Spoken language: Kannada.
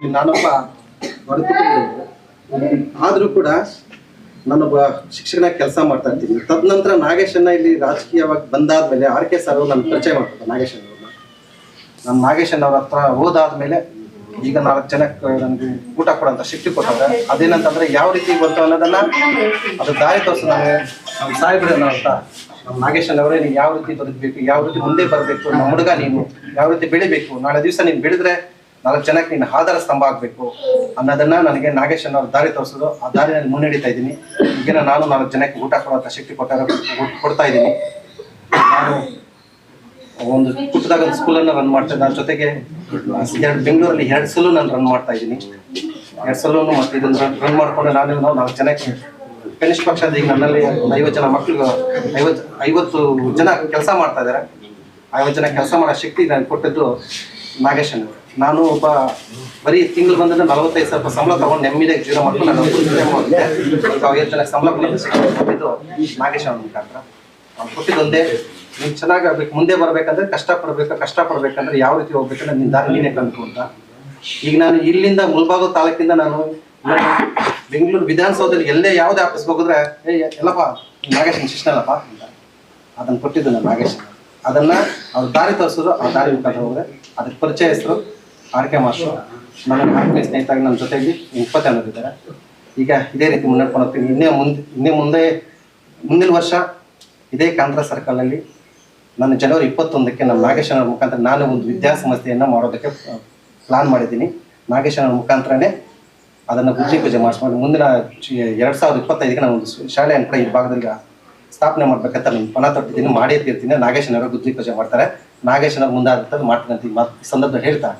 ನಾನೊಬ್ಬ ಆದರೂ ಕೂಡ ನಾನೊಬ್ಬ ಶಿಕ್ಷಕನಾಗಿ ಕೆಲಸ ಮಾಡ್ತಾ ಇರ್ತೀನಿ ತದನಂತರ ನಾಗೇಶನ್ನ ಇಲ್ಲಿ ರಾಜಕೀಯವಾಗಿ ಬಂದಾದ್ಮೇಲೆ ಆರ್ ಕೆ ಸರ್ ನನ್ನ ಪರಿಚಯ ಮಾಡ್ತಾರೆ ನಾಗೇಶನ್ ಅವ್ರನ್ನ. ನಾನು ನಾಗೇಶನ್ ಅವ್ರ ಹತ್ರ ಹೋದಾದ್ಮೇಲೆ ಈಗ ನಾಲ್ಕು ಜನಕ್ಕೆ ನನಗೆ ಊಟ ಕೊಡೋಂಥ ಶಿಫ್ಟಿ ಕೊಟ್ಟವ್ರೆ ಅದೇನಂತಂದ್ರೆ ಯಾವ ರೀತಿ ಬಂತು ಅನ್ನೋದನ್ನ ಅದು ದಾರಿ ತೋರಿಸ ನನಗೆ ನಮ್ಮ ಸಾಹೇಬ್ರೆ ಅಂತ ನಮ್ಮ ನಾಗೇಶನ್ ಅವರೇ ನೀವು ಯಾವ ರೀತಿ ಬದುಕಬೇಕು, ಯಾವ ರೀತಿ ಮುಂದೆ ಬರಬೇಕು ನಮ್ಮ ಹುಡುಗ ನೀನು, ಯಾವ ರೀತಿ ಬೆಳಿಬೇಕು, ನಾಳೆ ದಿವಸ ನೀನು ಬೆಳೆದ್ರೆ ನಾಲ್ಕು ಜನಕ್ಕೆ ನೀನು ಆಧಾರ ಸ್ತಂಭ ಆಗಬೇಕು ಅನ್ನೋದನ್ನ ನನಗೆ ನಾಗೇಶ್ ಅನ್ನೋರು ದಾರಿ ತೋರಿಸೋದು ಆ ದಾರಿನಲ್ಲಿ ಮುನ್ನಡೀತಾ ಇದ್ದೀನಿ. ಈಗಿನ ನಾನು ನಾಲ್ಕು ಜನಕ್ಕೆ ಊಟ ಕೊಡುವಂಥ ಶಕ್ತಿ ಕೊಟ್ಟಾಗ ಕೊಡ್ತಾ ಇದ್ದೀನಿ. ನಾನು ಒಂದು ಪುಟ್ಟದಾಗ ಒಂದು ಸ್ಕೂಲನ್ನು ರನ್ ಮಾಡ್ತಾ ಇದ್ದೆ. ಅದ್ರ ಜೊತೆಗೆ ಎರಡು ಬೆಂಗಳೂರಲ್ಲಿ ಎರಡು ಸಲೂ ನಾನು ರನ್ ಮಾಡ್ತಾ ಇದ್ದೀನಿ. ಎರಡು ಸಲೂ ಮತ್ತೆ ಇದನ್ನು ರನ್ ಮಾಡಿಕೊಂಡು ನಾನು ನಾಲ್ಕು ಜನಕ್ಕೆ ಕನಿಷ್ಠ ಪಕ್ಷ ಈಗ ನನ್ನಲ್ಲಿ ಐವತ್ತು ಜನ ಮಕ್ಕಳು ಐವತ್ತು ಐವತ್ತು ಜನ ಕೆಲಸ ಮಾಡ್ತಾ ಇದ್ದಾರೆ ಐವತ್ತು ಜನ ಕೆಲಸ ಮಾಡೋ ಶಕ್ತಿ ನಾನು ಕೊಟ್ಟಿದ್ದು ನಾಗೇಶನ್ ಅವರು. ನಾನು ಒಬ್ಬ ಬರೀ ತಿಂಗಳು ಬಂದ್ರೆ ನಲವತ್ತೈದು ಸಾವಿರ ರೂಪಾಯಿ ಸಂಬಳ ತಗೊಂಡು ನೆಮ್ಮದಿಯಾಗಿ ಜೀವನ ಮಾಡ್ಕೊಂಡು ನಾನು ಐವತ್ತು ಜನ ಸಂಬಳ ಕೊಟ್ಟಿದ್ದು ನಾಗೇಶ್ ಅವನ ಮುಖಾಂತರ. ಅವ್ನು ಕೊಟ್ಟಿದ್ದೊಂದೇ, ನೀವು ಚೆನ್ನಾಗಿ ಆಗ್ಬೇಕು, ಮುಂದೆ ಬರ್ಬೇಕಂದ್ರೆ ಕಷ್ಟ ಪಡ್ಬೇಕು ಕಷ್ಟ ಪಡ್ಬೇಕಂದ್ರೆ ಯಾವ ರೀತಿ ಹೋಗ್ಬೇಕಂದ್ರೆ ನಿನ್ನ ದಾರಿ ನೀನೇ ಕಂತು ಅಂತ ಈಗ ನಾನು ಇಲ್ಲಿಂದ ಮುಲ್ಬಾಗೋ ತಾಲೂಕಿಂದ ನಾನು ಬೆಂಗಳೂರು ವಿಧಾನಸೌಧದಲ್ಲಿ ಎಲ್ಲೇ ಯಾವುದೇ ಆಫೀಸ್ಗೆ ಹೋಗಿದ್ರೆ ಎಲ್ಲಪ್ಪ, ನಾಗೇಶ್ ಶಿಕ್ಷಣಲ್ಲಪ್ಪ ಅಂತ. ಅದನ್ನು ಕೊಟ್ಟಿದ್ದು ನಾನು ನಾಗೇಶ್. ಅದನ್ನ ಅವ್ರ ದಾರಿ ತೋರಿಸಿದ್ರು ಆ ದಾರಿ ಮುಖಾಂತರ ಹೋದ್ರೆ ಅದಕ್ಕೆ ಪರಿಚಯಸ್ಥರು ಆರ್ ಕೆ ಮಾಸ್ಟ್ರು. ನನ್ನ ಮಕ್ಕಳ ಸ್ನೇಹಿತರಾಗಿ ನನ್ನ ಜೊತೆಗೆ ಇಪ್ಪತ್ತೆರಡು ಅನ್ನೋದಿದ್ದಾರೆ ಈಗ ಇದೇ ರೀತಿ ಮುನ್ನಡ್ಕೊಂಡು ಹೋಗ್ತೀನಿ ಇನ್ನೇ ಮುಂದೆ ಇನ್ನೇ ಮುಂದೆ, ಮುಂದಿನ ವರ್ಷ ಇದೇ ಕಾಂದ್ರ ಸರ್ಕಲ್ನಲ್ಲಿ ನಾನು ಜನವರಿ ಇಪ್ಪತ್ತೊಂದಕ್ಕೆ ನಮ್ಮ ನಾಗೇಶನ ಮುಖಾಂತರ ನಾನು ಒಂದು ವಿದ್ಯಾಸಂಸ್ಥೆಯನ್ನು ಮಾಡೋದಕ್ಕೆ ಪ್ಲಾನ್ ಮಾಡಿದ್ದೀನಿ. ನಾಗೇಶನ ಮುಖಾಂತರನೇ ಅದನ್ನು ಗುಜಿ ಪೂಜೆ ಮಾಡಿಸ್ಕೊಂಡು ಮುಂದಿನ ಎರಡು ಸಾವಿರದ ಇಪ್ಪತ್ತೈದಕ್ಕೆ ನಾನು ಒಂದು ಶಾಲೆಯನ್ನು ಕೂಡ ಈ ಭಾಗದಲ್ಲಿ ಸ್ಥಾಪನೆ ಮಾಡ್ಬೇಕಂತ ನಾನು ಪಣ ತೊಟ್ಟಿದ್ದೀನಿ ಮಾಡೇ ತೀರ್ತೀನಿ. ನಾಗೇಶನವರು ಪೂಜೆ ಮಾಡ್ತಾರೆ. ನಾಗೇಶನವ್ರು ಮುಂದಾದಂಥದ್ದು ಮಾಡ್ತೀನಿ ಅಂತ ಈ ಸಂದರ್ಭದಲ್ಲಿ ಹೇಳ್ತಾ